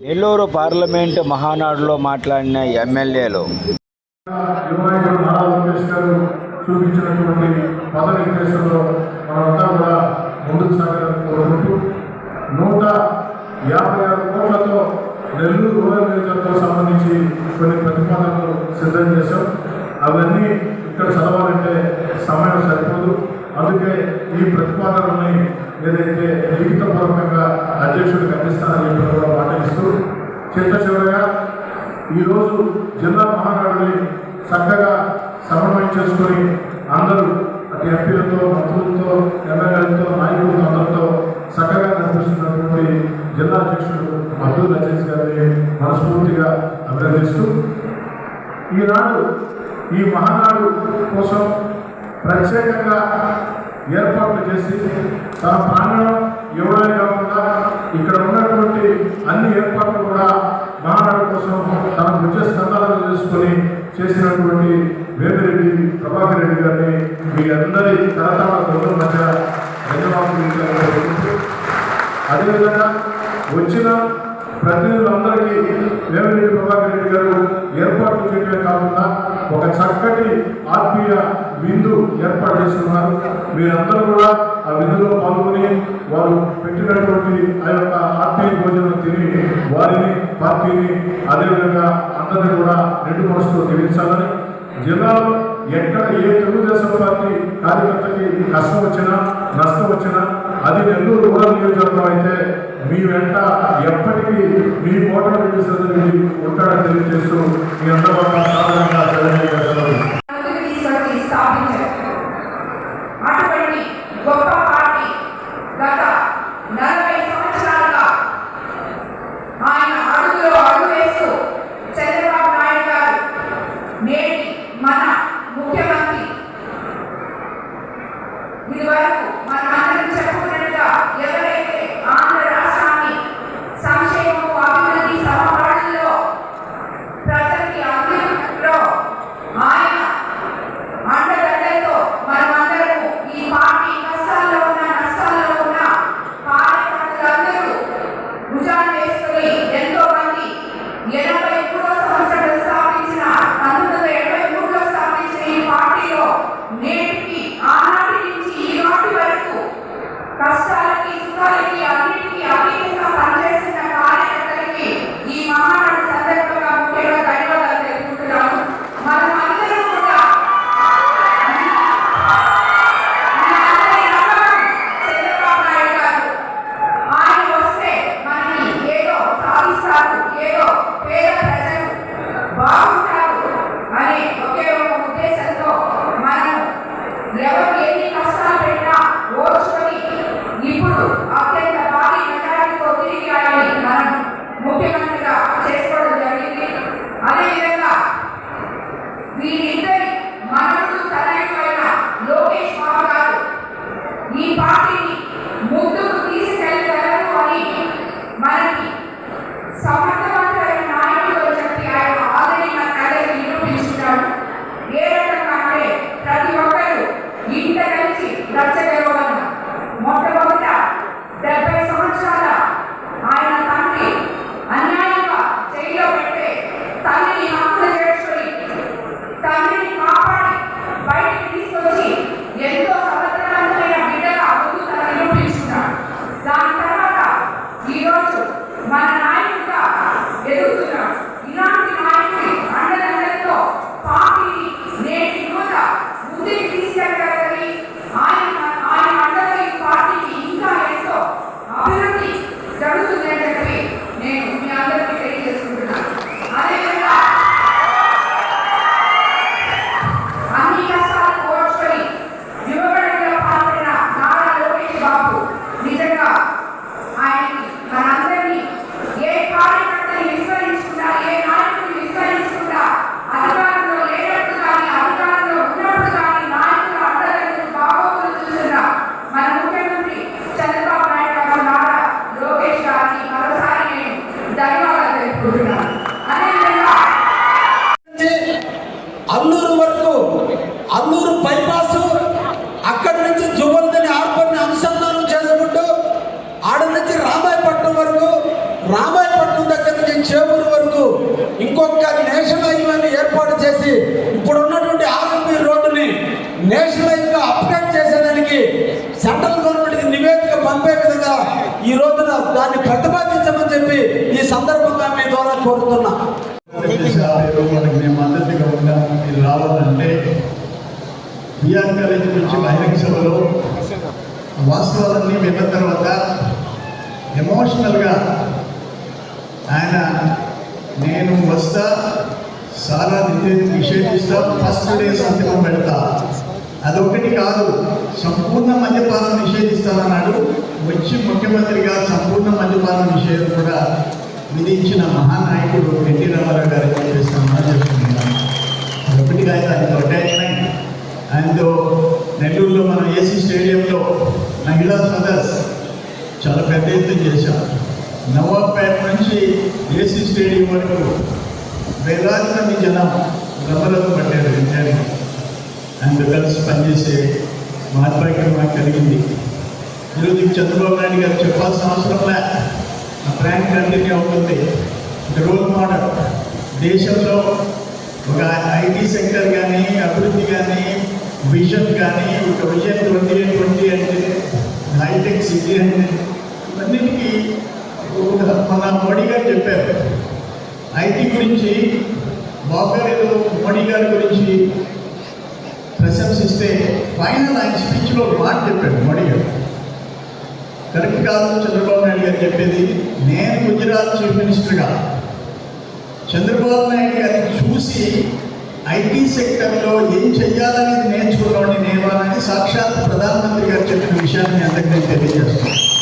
Nellore parliament మహానాడులో మాట్లాడిన ఎమ్మెల్యేలు. చూపించినటువంటి పదవి కేసులో మనమంతా కూడా ముందుకు సాగాలని కోరుకుంటూ నూట యాభై ఆరు కోట్లతో నెల్లూరు రూరల్ నియోజకవర్గం సంబంధించి కొన్ని ప్రతిపాదనలు సిద్ధం చేశాం అవన్నీ ఇక్కడ చదవాలంటే సమయం సరిపోదు. అందుకే ఈ ప్రతిపాదనల్ని ఏదైతే ఈరోజు జిల్లా మహానాడుని చక్కగా సమన్వయం చేసుకొని అందరూ అటు ఎంపీలతో మంత్రులతో ఎమ్మెల్యేలతో నాయకులతో అందరితో చక్కగా నడిపిస్తున్నటువంటి జిల్లా అధ్యక్షుడు అబ్దుల్ రజేష్ గారిని మనస్ఫూర్తిగా అభినందిస్తూ ఈనాడు ఈ మహానాడు కోసం ప్రత్యేకంగా ఏర్పాట్లు చేసి తన ప్రాణం ఇవ్వడమే కాకుండా ఇక్కడ ఉన్నటువంటి అన్ని ఏర్పాట్లు కూడా మహానాడు కోసం తన నృత్య స్కందాలను చేసుకొని చేసినటువంటి వేమిరెడ్డి ప్రభాకర్ రెడ్డి గారిని మీ అందరి తరతరాల గౌరవ మధ్య ధన్యవాదాలు అదేవిధంగా వచ్చిన ప్రతినిధులందరికీ వేమిరెడ్డి ప్రభాకర్ రెడ్డి గారు ఏర్పాట్లు చేయడమే కాకుండా ఒక చక్కటి ఆత్మీయ విందు ఏర్పాటు చేస్తున్నారు. మీరందరూ కూడా ఆ విందులో పాల్గొని వారు పెట్టినటువంటి ఆ యొక్క ఆత్మీయ భోజనం తిని వారిని పార్టీని అదేవిధంగా అందరినీ కూడా రెండు మనసుతో దీవించాలని జిల్లాలో ఎక్కడ ఏ తెలుగుదేశం పార్టీ కార్యకర్తకి కష్టం వచ్చినా నష్టం వచ్చినా అది నెల్లూరు రూరల్ నియోజకవర్గం అయితే మీ వెంట ఎప్పటికీ మీ ఓటర్ రెడ్డి ఉంటాడని తెలియజేస్తూ మీ అందరూ Salva అల్లూరు వరకు అల్లూరు బైపాస్ అక్కడి నుంచి జువల్దని ఆర్పడిని అనుసంధానం చేసుకుంటూ ఆడ నుంచి రామాయపట్నం వరకు రామాయపట్నం దగ్గర నుంచి చేవూరు వరకు ఇంకొక నేషనల్ హైవేని ఏర్పాటు చేసి ఇప్పుడు ఉన్నటువంటి ఆర్ఎంపీ రోడ్డుని నేషనల్ హైవేగా అప్గ్రేడ్ చేసేదానికి సెంట్రల్ గవర్నమెంట్కి నివేదిక పంపే విధంగా ఈ రోజున దాన్ని ప్రతిపాదించమని చెప్పి ఈ సందర్భంగా మీ ద్వారా కోరుతున్నా. బిఆర్ కాలేజ్ గురించి బహిరంగ సభలో వాస్తవాలన్నీ విన్న తర్వాత ఎమోషనల్గా ఆయన నేను వస్తా సారా నిధి నిషేధిస్తా ఫస్ట్ డే సంతకం పెడతా. అదొకటి కాదు సంపూర్ణ మద్యపానం నిషేధిస్తానన్నాడు. వచ్చి ముఖ్యమంత్రిగా సంపూర్ణ మద్యపానం నిషేధం కూడా విధించిన మహానాయకుడు ఎన్టీ రామారావు గారు చెప్పేస్తామని చెప్తున్నాను అదొకటి కాదు ఆయనతో ఆయనతో నెల్లూరులో మనం ఏసీ స్టేడియంలో మహిళా సదస్ చాలా పెద్ద ఎత్తున చేశాం నవాబ్పేట నుంచి ఏసీ స్టేడియం వరకు వేలాది మంది జనం రమరథం పట్టారు విజయానికి ఆయనతో కలిసి పనిచేసే మహద్భాగ్యం మాకు కలిగింది. ఈరోజు చంద్రబాబు నాయుడు గారు చెప్పాల్సిన అవసరం లే. ఆ బ్రాండ్ కంటిన్యూ అవుతుంది. రోల్ మోడల్ దేశంలో ఒక ఐటీ సెక్టర్గా విజన్ కానీ ఒక విజన్ ట్వంటీ ట్వంటీ అంటే హైటెక్ సిటీ అంటే ఇవన్నిటికీ మన మోడీ గారు చెప్పారు. ఐటీ గురించి బాబు మోడీ గారి గురించి ప్రశంసిస్తే ఫైనల్ ఆయన స్పీచ్లో మాట చెప్పాడు మోడీ గారు. కరెక్ట్ కాదు చంద్రబాబు నాయుడు గారు చెప్పేది. నేను గుజరాత్ చీఫ్ మినిస్టర్గా చంద్రబాబు నాయుడు గారిని చూసి ఐటీ సెక్టర్లో ఏం చేయాలనేది నేర్చుకున్నామని నేను అని సాక్షాత్ ప్రధానమంత్రి గారు చెప్పిన విషయాన్ని అందరికీ తెలియజేస్తున్నాను.